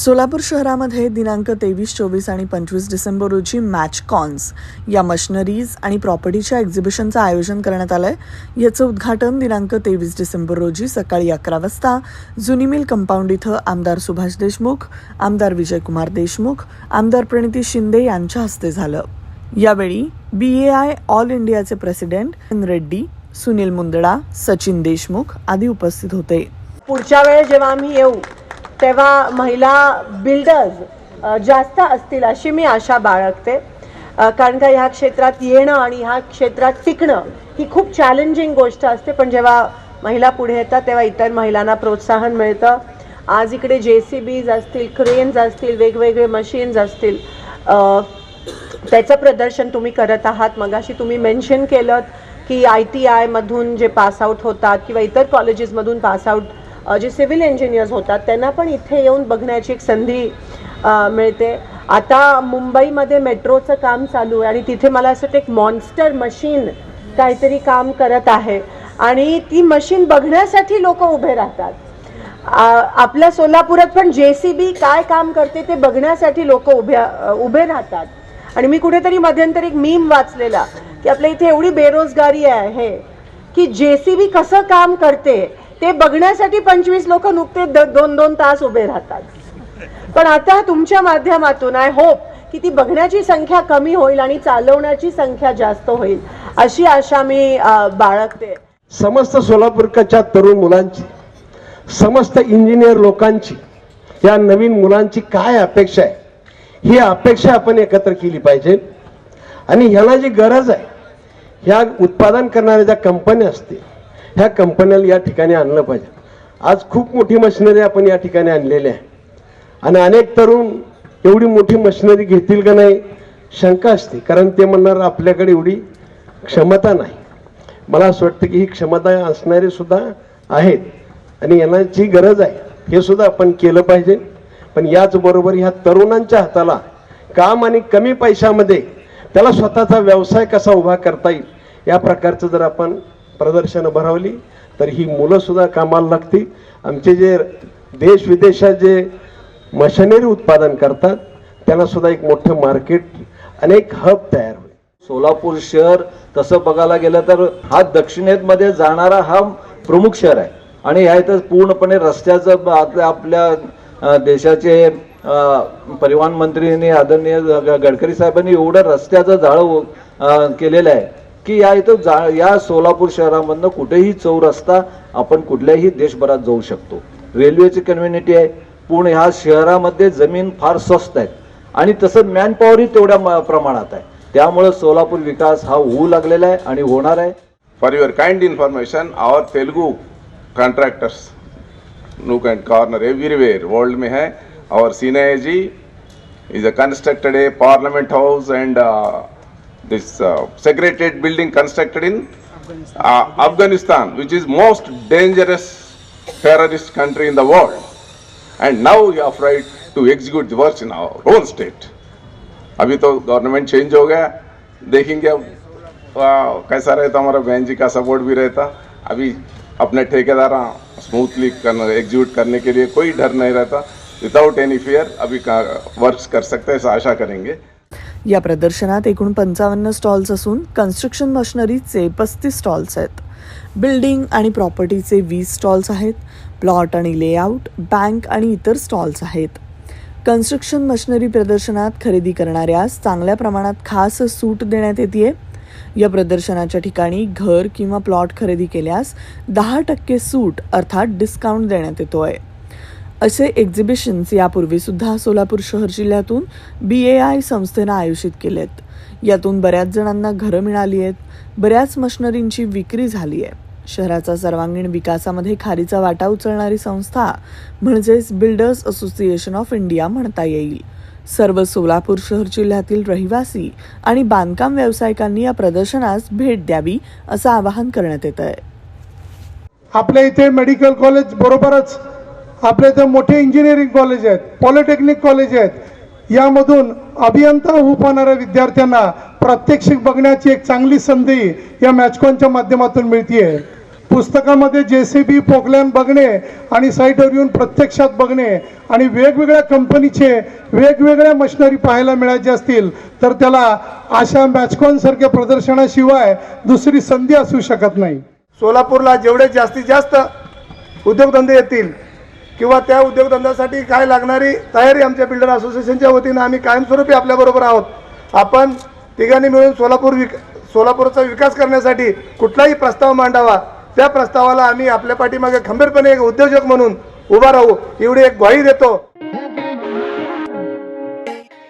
सोलापूर शहरामध्ये दिनांक तेवीस चोवीस आणि पंचवीस डिसेंबर रोजी मॅच कॉन्स या मशनरीज आणि प्रॉपर्टीच्या एक्झिबिशनचं आयोजन करण्यात आलंय. याचं उद्घाटन दिनांक तेवीस डिसेंबर रोजी सकाळी अकरा वाजता जुनी मिल कंपाऊंड इथं आमदार सुभाष देशमुख आमदार विजयकुमार देशमुख आमदार प्रणिती शिंदे यांच्या हस्ते झालं. यावेळी बी ए आय ऑल इंडियाचे प्रेसिडेंट रेड्डी सुनील मुंदडा सचिन देशमुख आदी उपस्थित होते. पुढच्या वेळेस जेव्हा आम्ही येऊ तेव्हा महिला बिल्डर्स जास्त असतील अशी मी आशा बाळगते. कारण का ह्या क्षेत्रात येणं आणि ह्या क्षेत्रात टिकणं ही खूप चॅलेंजिंग गोष्ट असते. पण जेव्हा महिला पुढे येतात तेव्हा इतर महिलांना प्रोत्साहन मिळतं. आज इकडे जे सी बीज असतील क्रेन्स असतील वेगवेगळे मशीन्स असतील. त्याचं प्रदर्शन तुम्ही करत आहात. मगाशी तुम्ही मेन्शन केलं की आय टी आयमधून जे पासआउट होतात किंवा इतर कॉलेजेसमधून पासआउट जे सिव्हिल इंजिनियर्स होतात त्यांना पण इथे येऊन बघण्याची एक संधी मिळते. आता मुंबईमध्ये मेट्रोचं काम चालू आहे आणि तिथे मला असं वाटतं एक मॉन्स्टर मशीन काहीतरी काम करत आहे. आणि ती मशीन बघण्यासाठी लोक उभे राहतात. आपल्या सोलापुरात पण जे सी बी काय काम करते ते बघण्यासाठी लोक उभ्या उभे राहतात. आणि मी कुठेतरी मध्यंतरी एक मीम वाचलेला की आपल्या इथे एवढी बेरोजगारी आहे की जे सी बी कसं काम करते ते बघण्यासाठी पंचवीस लोक नुकते द- दोन दोन तास उभे राहतात. पण आता तुमच्या माध्यमातून आय होप की ती बघण्याची संख्या कमी होईल आणि चालवण्याची संख्या जास्त होईल अशी आशा मी बाळगते. समस्त सोलापूरच्या तरुण मुलांची समस्त इंजिनियर लोकांची या नवीन मुलांची काय अपेक्षा आहे? ही अपेक्षा आपण एकत्र केली पाहिजे. आणि ह्याला जी गरज आहे ह्या उत्पादन करणाऱ्या ज्या कंपन्या असतील ह्या कंपन्याला या ठिकाणी आणलं पाहिजे. आज खूप मोठी मशिनरी आपण या ठिकाणी आणलेली आहे. आणि अनेक तरुण एवढी मोठी मशिनरी घेतील का नाही शंका असते. कारण ते म्हणणार आपल्याकडे एवढी क्षमता नाही. मला असं वाटतं की ही क्षमता असणारे सुद्धा आहेत. आणि यांची गरज आहे हे सुद्धा आपण केलं पाहिजे. पण याचबरोबर ह्या तरुणांच्या हाताला काम आणि कमी पैशामध्ये त्याला स्वतःचा व्यवसाय कसा उभा करता येईल या प्रकारचं जर आपण प्रदर्शनं भरवली तर ही मुलंसुद्धा कामाला लागतील. आमचे जे देश विदेशात जे मशनरी उत्पादन करतात त्यांना सुद्धा एक मोठं मार्केट अनेक हब तयार होईल. सोलापूर शहर तसं बघायला गेलं तर हा दक्षिणेमध्ये जाणारा हा प्रमुख शहर आहे. आणि ह्या इथं पूर्णपणे रस्त्याचं आपल्या आपल्या देशाचे परिवहन मंत्रीने आदरणीय गडकरी साहेबांनी एवढं रस्त्याचं जाळं केलेलं आहे. की या इथं जा या सोलापूर शहरामधनं कुठेही चौरस्ता आपण कुठल्याही देशभरात जाऊ शकतो. रेल्वेची कन्व्हिनिटी आहे. पूर्ण ह्या शहरामध्ये जमीन फार स्वस्त आहे आणि तसं मॅनपॉवरही तेवढ्या म- प्रमाणात आहे. त्यामुळे सोलापूर विकास हा होऊ लागलेला आहे आणि होणार आहे. For your kind information our Telugu contractors nook and corner everywhere world में है. Our senior AG is a constructed a parliament house and uh, this uh, secretariat building constructed in Afghanistan. uh, Afghanistan, which is most dangerous terrorist country in the world. And now you are afraid to execute the works in our own state. अभी तो government change हो गया देखेंगे अब वाह, कैसा रहता हमारा बहन जी का सपोर्ट भी रहता अभी अपने ठेकेदार स्मूथली एग्जीक्यूट करने के लिए कोई डर नहीं रहता विदाउट एनी फियर अभी वर्क्स कर सकते हैं ऐसा आशा करेंगे या प्रदर्शनात एकूण पंचावन्न स्टॉल्स असून कन्स्ट्रक्शन मशिनरीचे पस्तीस स्टॉल्स आहेत. बिल्डिंग आणि प्रॉपर्टीचे वीस स्टॉल्स आहेत. प्लॉट आणि लेआउट बँक आणि इतर स्टॉल्स आहेत. कन्स्ट्रक्शन मशिनरी प्रदर्शनात खरेदी करणाऱ्यास चांगल्या प्रमाणात खास सूट देण्यात येते या प्रदर्शनाच्या ठिकाणी घर किंवा प्लॉट खरेदी केल्यास दहा टक्के सूट अर्थात डिस्काउंट देण्यात येतो आहे असे एक्झिबिशन्स यापूर्वीसुद्धा सोलापूर शहर जिल्ह्यातून बी ए आय संस्थेनं आयोजित केलेत. यातून बऱ्याच जणांना घरं मिळाली आहेत. बऱ्याच मशनरींची विक्री झाली आहे. शहराचा सर्वांगीण विकासामध्ये खारीचा वाटा उचलणारी संस्था म्हणजेच बिल्डर्स असोसिएशन ऑफ इंडिया म्हणता येईल. सर्व सोलापूर शहर जिल्ह्यातील रहिवासी आणि बांधकाम व्यावसायिकांनी या प्रदर्शनास भेट द्यावी असं आवाहन करण्यात येत आहे आपल्या इथे मेडिकल कॉलेज बरोबरच आपल्या इथं मोठे इंजिनिअरिंग कॉलेज आहेत पॉलिटेक्निक कॉलेज आहेत यामधून अभियंता होऊ पाहणाऱ्या विद्यार्थ्यांना प्रात्यक्षिक बघण्याची एक चांगली संधी या मॅचकॉनच्या माध्यमातून मिळतीये. पुस्तकामध्ये जे सी बी पोकलॅन बघणे आणि साईटवर येऊन प्रत्यक्षात बघणे आणि वेगवेगळ्या कंपनीचे वेगवेगळ्या मशिनरी पाहायला मिळायचे असतील तर त्याला अशा मॅचकॉनसारख्या प्रदर्शनाशिवाय दुसरी संधी असू शकत नाही. सोलापूरला जेवढे जास्तीत जास्त उद्योगधंदे येतील किंवा त्या उद्योगधंद्यासाठी काय लागणारी तयारी आमच्या बिल्डर असोसिएशनच्या वतीनं आम्ही कायमस्वरूपी आपल्याबरोबर आहोत. आपण तिघांनी मिळून सोलापूर विक सोलापूरचा विकास करण्यासाठी कुठलाही प्रस्ताव मांडावा. त्या प्रस्तावाला आम्ही आपल्या पाठीमागे खंबीरपणे एक उद्योजक म्हणून उभा राहू. एवढी एक ग्वाही देतो.